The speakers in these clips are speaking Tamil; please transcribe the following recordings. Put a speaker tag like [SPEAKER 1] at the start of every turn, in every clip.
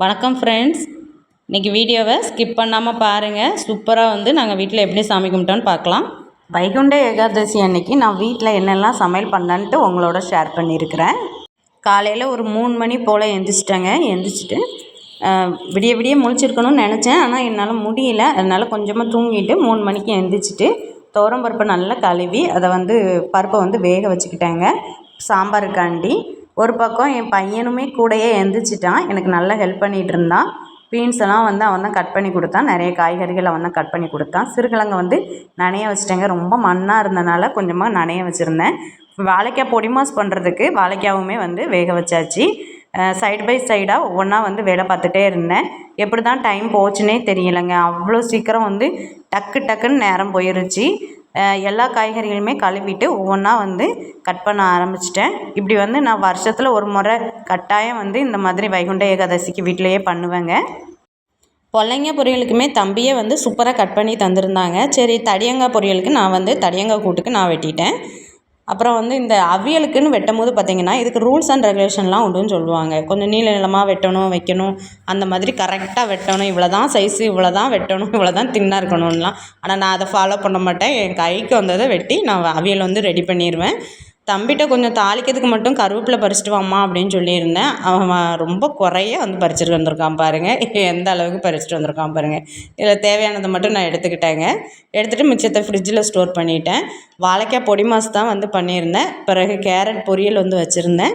[SPEAKER 1] வணக்கம் ஃப்ரெண்ட்ஸ் இன்றைக்கி வீடியோவை ஸ்கிப் பண்ணாமல் பாருங்கள் சூப்பராக வந்து நாங்கள் வீட்டில் எப்படி சாமி கும்பிட்டோன்னு பார்க்கலாம். வைகுண்ட ஏகாதசி அன்னைக்கு நான் வீட்டில் என்னெல்லாம் சமையல் பண்ணேன்ட்டு உங்களோட ஷேர் பண்ணியிருக்கிறேன். காலையில் ஒரு மூணு மணி போல் எந்திரிச்சிட்டேங்க. எந்திரிச்சிட்டு விடிய விடிய முழிச்சிருக்கணும்னு நினச்சேன். ஆனால் என்னால் முடியல. அதனால் கொஞ்சமாக தூங்கிட்டு மூணு மணிக்கு எந்திரிச்சிட்டு துவரம் பருப்பை நல்லா கழுவி அதை வந்து பருப்பை வந்து வேக வச்சுக்கிட்டேங்க. சாம்பாருக்காண்டி ஒரு பக்கம் என் பையனுமே கூடயே எந்திரிச்சிட்டான். எனக்கு நல்லா ஹெல்ப் பண்ணிகிட்டு இருந்தான். பீன்ஸ் எல்லாம் வந்து அவன் தான் கட் பண்ணி கொடுத்தான். நிறைய காய்கறிகள் அவன் தான் கட் பண்ணி கொடுத்தான். சிறுகிழங்கு வந்து நனைய வச்சுட்டேங்க. ரொம்ப மண்ணாக இருந்தனால கொஞ்சமாக நனைய வச்சுருந்தேன். வாழைக்காய் பொடிமாஸ் பண்ணுறதுக்கு வாழைக்காவுமே வந்து வேக வச்சாச்சு. சைடு பை சைடாக ஒவ்வொன்றா வந்து வேலை பார்த்துட்டே இருந்தேன். எப்படி தான் டைம் போச்சுன்னே தெரியலைங்க. அவ்வளோ சீக்கிரம் வந்து டக்கு டக்குன்னு நேரம் போயிருச்சு. எல்லா காய்கறிகளுமே கழுவிட்டு ஒவ்வொன்றா வந்து கட் பண்ண ஆரம்பிச்சிட்டேன். இப்படி வந்து நான் வருஷத்தில் ஒரு முறை கட்டாயம் வந்து இந்த மாதிரி வைகுண்ட ஏகாதசிக்கு வீட்டிலையே பண்ணுவேங்க. பொல்லைங்க பொரியலுக்குமே தம்பியே வந்து சூப்பராக கட் பண்ணி தந்திருந்தாங்க. சரி தடியங்காய் பொரியலுக்கு நான் வந்து தடியங்காய் கூட்டுக்கு நான் வெட்டிட்டேன். அப்புறம் வந்து இந்த அவியலுக்குன்னு வெட்டும் போது பார்த்தீங்கன்னா இதுக்கு ரூல்ஸ் அண்ட் ரெகுலேஷன்லாம் உண்டுன்னு சொல்லுவாங்க. கொஞ்சம் நீள நீளமாக வெட்டணும் வைக்கணும். அந்த மாதிரி கரெக்டாக வெட்டணும். இவ்வளோ தான் சைஸு இவ்வளோ தான் வெட்டணும். இவ்வளோ தான் தின்னாக இருக்கணும்லாம் ஆனால் நான் அதை ஃபாலோ பண்ண மாட்டேன். என் கைக்கு வந்ததை வெட்டி நான் அவியல் வந்து ரெடி பண்ணிடுவேன் தம்பிகிட்ட கொஞ்சம் தாளிக்கிறதுக்கு மட்டும் கருவேப்பிலை பறிச்சிட்டு வாம்மா அப்படின்னு சொல்லியிருந்தேன். அவன் ரொம்ப குறைய வந்து பறிச்சிட்டு வந்திருக்கான் பாருங்கள் எந்த அளவுக்கு பறிச்சிட்டு வந்திருக்கான் பாருங்கள் இதில் தேவையானதை மட்டும் நான் எடுத்துக்கிட்டேங்க. எடுத்துகிட்டு மிச்சத்தை ஃப்ரிட்ஜில் ஸ்டோர் பண்ணிட்டேன். வாழைக்காய் பொடி மாசு தான் வந்து பண்ணியிருந்தேன். பிறகு கேரட் பொரியல் வந்து வச்சுருந்தேன்.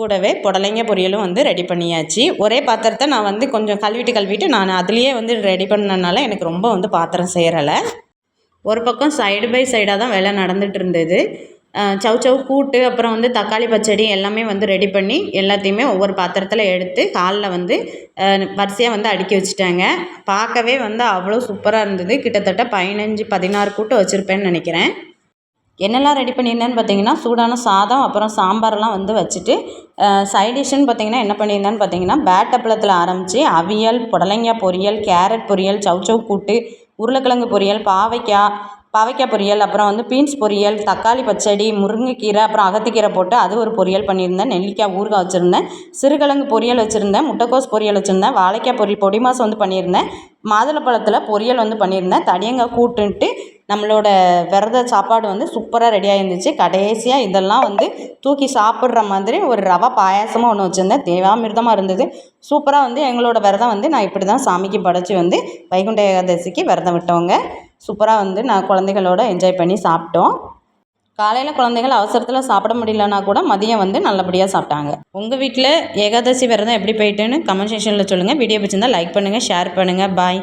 [SPEAKER 1] கூடவே புடலைங்க பொரியலும் வந்து ரெடி பண்ணியாச்சு. ஒரே பாத்திரத்தை நான் வந்து கொஞ்சம் கழுவிட்டு கழுவிட்டு நான் அதுலேயே வந்து ரெடி பண்ணனால எனக்கு ரொம்ப வந்து பாத்திரம் செய்கிறலை ஒரு பக்கம் சைடு பை சைடாக தான் வேலை நடந்துகிட்டு இருந்தது. அஹ் சவ் கூட்டு அப்புறம் வந்து தக்காளி பச்சடி எல்லாமே வந்து ரெடி பண்ணி எல்லாத்தையுமே ஒவ்வொரு பாத்திரத்தில் எடுத்து காலில் வந்து வரிசையாக வந்து அடுக்கி வச்சுட்டாங்க. பார்க்கவே வந்து அவ்வளோ சூப்பராக இருந்தது. கிட்டத்தட்ட பதினஞ்சு பதினாறு கூட்டு வச்சுருப்பேன்னு நினைக்கிறேன். என்னெல்லாம் ரெடி பண்ணியிருந்தேன்னு பார்த்தீங்கன்னா சூடான சாதம் அப்புறம் சாம்பார்லாம் வந்து வச்சுட்டு சைட் டிஷ்ஷுன்னு பார்த்தீங்கன்னா என்ன பண்ணியிருந்தேன்னு பார்த்தீங்கன்னா பேட்டப்பளத்தில் ஆரம்பித்து அவியல் புடலங்காய் பொரியல் கேரட் பொரியல் சவுச்சவ் கூட்டு உருளைக்கிழங்கு பொரியல் பாவைக்காய் பாவைக்காய் பொரியல் அப்புறம் வந்து பீன்ஸ் பொரியல் தக்காளி பச்சடி முருங்கைக்கீரை அப்புறம் அகத்திக்கீரை போட்டு அது ஒரு பொரியல் பண்ணியிருந்தேன். நெல்லிக்காய் ஊறுகாய் வச்சுருந்தேன். சிறுகிழங்கு பொரியல் வச்சுருந்தேன். முட்டைக்கோஸ் பொரியல் வச்சுருந்தேன். வாழைக்காய் பொரியல் பொடி மாதம் வந்து பண்ணியிருந்தேன். மாதுளப்பழத்தில் பொரியல் வந்து பண்ணியிருந்தேன். தனியங்காய் கூட்டுன்ட்டு நம்மளோட விரத சாப்பாடு வந்து சூப்பராக ரெடியாக இருந்துச்சு கடைசியாக இதெல்லாம் வந்து தூக்கி சாப்பிட்ற மாதிரி ஒரு ரவா பாயாசமாக ஒன்று வச்சுருந்தேன். தேவாமிர்தமாக இருந்தது. சூப்பராக வந்து எங்களோட விரதம் வந்து நான் இப்படி தான் சாமிக்கு படைச்சி வந்து வைகுண்ட ஏகாதசிக்கு விரதம் விட்டவங்க. சூப்பராக வந்து நான் குழந்தைகளோட என்ஜாய் பண்ணி சாப்பிட்டோம். காலையில் குழந்தைகள் அவசரத்தில் சாப்பிட முடியலனா கூட மதியம் வந்து நல்லபடியாக சாப்பிட்டாங்க. உங்கள் வீட்டில் ஏகாதசி விரதம் எப்படி போயிட்டுன்னு கமெண்ட் செக்ஷனில் சொல்லுங்கள் வீடியோ பிடிச்சிருந்தால் லைக் பண்ணுங்கள் ஷேர் பண்ணுங்கள் பாய்